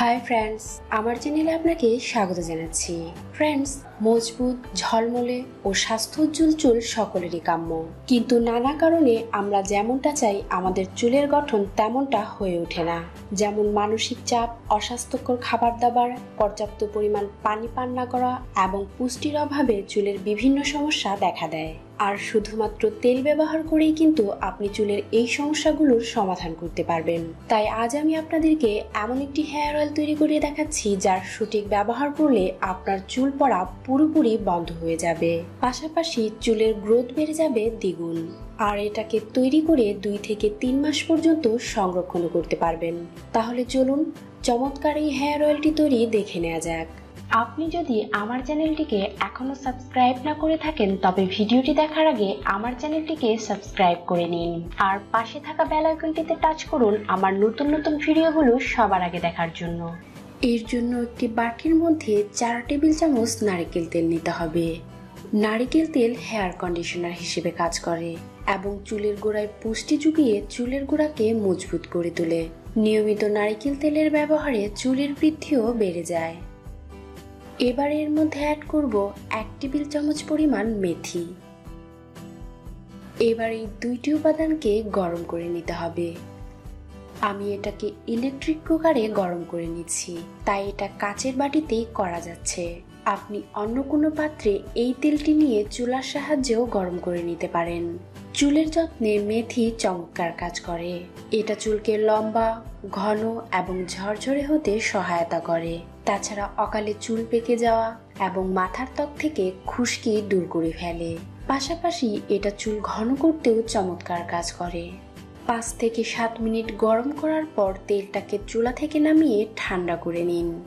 Hi friends আমার চ্যানেলে আপনাকে স্বাগত জানাচ্ছি। ফ্রেন্ডস মজবুত, ঝলমলে ও স্বাস্থ্যোজ্জ্বল চুল সকলেরই কাম্য। কিন্তু নানা কারণে আমরা যেমনটা চাই, আমাদের চুলের গঠন তেমনটা হয়ে ওঠে না। যেমন মানসিক চাপ, অস্বাস্থ্যকর খাবার দাবার পর্যাপ্ত পরিমাণ পানি পান না করা এবং পুষ্টির অভাবে চুলের বিভিন্ন সমস্যা দেখা দেয়। আর শুধুমাত্র তেল ব্যবহার করেই কিন্তু আপনি চুলের এই সমস্যাগুলোর সমাধান করতে পারবেন। তাই আজ আমি আপনাদেরকে এমন একটি হেয়ার অয়েল তৈরি করে দেখাচ্ছি, যার সঠিক ব্যবহার করলে আপনার চুল পড়া পুরোপুরি বন্ধ হয়ে যাবে। পাশাপাশি চুলের গ্রোথ বেড়ে যাবে দ্বিগুণ। আর এটাকে তৈরি করে দুই থেকে তিন মাস পর্যন্ত সংরক্ষণ করতে পারবেন। তাহলে চলুন চমৎকার এই হেয়ার অয়েলটি তৈরি দেখে নেওয়া যাক। আপনি যদি আমার চ্যানেলটিকে এখনও সাবস্ক্রাইব না করে থাকেন, তবে ভিডিওটি দেখার আগে আমার চ্যানেলটিকে সাবস্ক্রাইব করে নিন। আর পাশে থাকা বেল আইকনটিতে টাচ করুন আমার নতুন নতুন ভিডিওগুলো সবার আগে দেখার জন্য। এর জন্য একটি বাটির মধ্যে চার টেবিল চামচ নারকেল তেল নিতে হবে। নারিকেল তেল হেয়ার কন্ডিশনার হিসেবে কাজ করে এবং চুলের গোড়ায় পুষ্টি জুগিয়ে চুলের গোড়াকে মজবুত করে তোলে। নিয়মিত নারিকেল তেলের ব্যবহারে চুলের বৃদ্ধিও বেড়ে যায়। এবার এর মধ্যে অ্যাড করব এক টেবিল চামচ পরিমাণ মেথি। এবার এই দুইটি উপাদানকে গরম করে নিতে হবে। আমি এটাকে ইলেকট্রিক কুকারে গরম করে নিচ্ছি। তাই এটা কাচের বাটিতেই করা যাচ্ছে। আপনি অন্য কোনো পাত্রে এই তেলটি নিয়ে চুলার সাহায্যেও গরম করে নিতে পারেন। চুলের যত্নে মেথি চমৎকার কাজ করে। এটা চুলকে লম্বা, ঘন এবং ঝরঝরে হতে সহায়তা করে। তাছাড়া অকালে চুল পেকে যাওয়া এবং মাথার ত্বক থেকে খুশকি দূর করে ফেলে। পাশাপাশি এটা চুল ঘন করতেও চমৎকার কাজ করে। পাঁচ থেকে সাত মিনিট গরম করার পর তেলটাকে চুলা থেকে নামিয়ে ঠান্ডা করে নিন।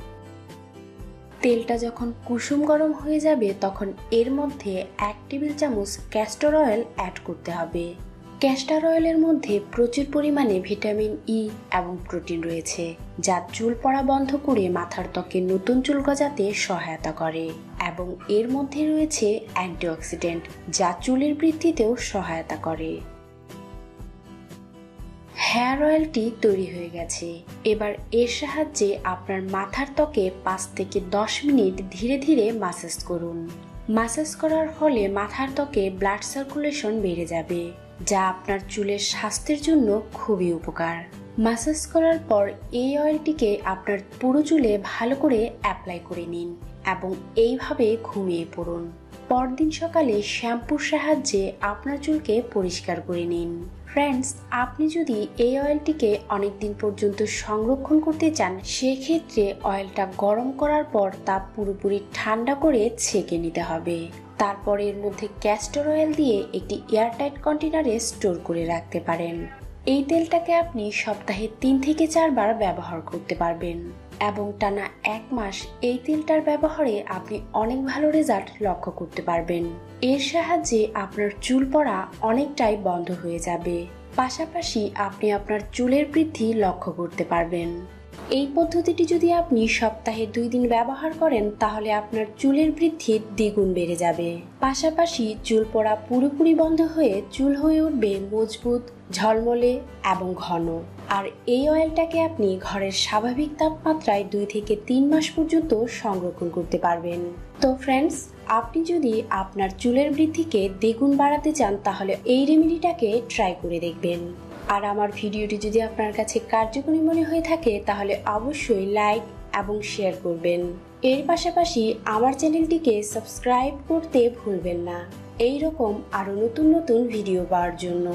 তেলটা যখন কুসুম গরম হয়ে যাবে, তখন এর মধ্যে এক টেবিল চামচ ক্যাস্টর অয়েল অ্যাড করতে হবে। ক্যাস্টার অয়েলের মধ্যে প্রচুর পরিমাণে ভিটামিন ই এবং প্রোটিন রয়েছে, যা চুল পড়া বন্ধ করে মাথার ত্বকে নতুন চুল গজাতে সহায়তা করে। এবং এর মধ্যে রয়েছে অ্যান্টিঅক্সিডেন্ট, যা চুলের বৃদ্ধিতেও সহায়তা করে। হেয়ার অয়েলটি তৈরি হয়ে গেছে। এবার এর সাহায্যে আপনার মাথার ত্বকে পাঁচ থেকে দশ মিনিট ধীরে ধীরে মাসাজ করুন। মাসাজ করার ফলে মাথার ত্বকে ব্লাড সার্কুলেশন বেড়ে যাবে। যা আপনার চুলের স্বাস্থ্যের জন্য খুবই উপকার। মাসাজ করার পর এই অয়েলটিকে আপনার পুরো চুলে ভালো করে অ্যাপ্লাই করে নিন এবং এইভাবে ঘুমিয়ে পড়ুন। পরদিন সকালে শ্যাম্পুর সাহায্যে আপনার চুলকে পরিষ্কার করে নিন। ফ্রেন্ডস, আপনি যদি এই অয়েলটিকে অনেক দিন পর্যন্ত সংরক্ষণ করতে চান, সেক্ষেত্রে অয়েলটা গরম করার পর তা পুরোপুরি ঠান্ডা করে ছেঁকে নিতে হবে। তারপর এর মধ্যে ক্যাস্টর অয়েল দিয়ে একটি এয়ারটাইট কন্টেনারে স্টোর করে রাখতে পারেন। এই তেলটাকে আপনি সপ্তাহে তিন থেকে চারবার ব্যবহার করতে পারবেন এবং টানা এক মাস এই তেলটার ব্যবহারে আপনি অনেক ভালো রেজাল্ট লক্ষ্য করতে পারবেন। এর সাহায্যে আপনার চুল পড়া অনেকটাই বন্ধ হয়ে যাবে। পাশাপাশি আপনি আপনার চুলের বৃদ্ধি লক্ষ্য করতে পারবেন। এই পদ্ধতিটি যদি আপনি সপ্তাহে দুই দিন ব্যবহার করেন, তাহলে আপনার চুলের বৃদ্ধি দ্বিগুণ বেড়ে যাবে। পাশাপাশি চুল পড়া পুরোপুরি বন্ধ হয়ে চুল হয়ে উঠবে মজবুত, ঝলমলে এবং ঘন। আর এই অয়েলটাকে আপনি ঘরের স্বাভাবিক তাপমাত্রায় দুই থেকে তিন মাস পর্যন্ত সংরক্ষণ করতে পারবেন। তো ফ্রেন্ডস আপনি যদি আপনার চুলের বৃদ্ধিকে দ্বিগুণ বাড়াতে চান, তাহলে এই রেমেডিটাকে ট্রাই করে দেখবেন। আর আমার ভিডিওটি যদি আপনার কাছে কার্যকরী মনে হয়ে থাকে, তাহলে অবশ্যই লাইক এবং শেয়ার করবেন। এর পাশাপাশি আমার চ্যানেলটিকে সাবস্ক্রাইব করতে ভুলবেন না। এই রকম আরও নতুন নতুন ভিডিও পাওয়ার জন্য।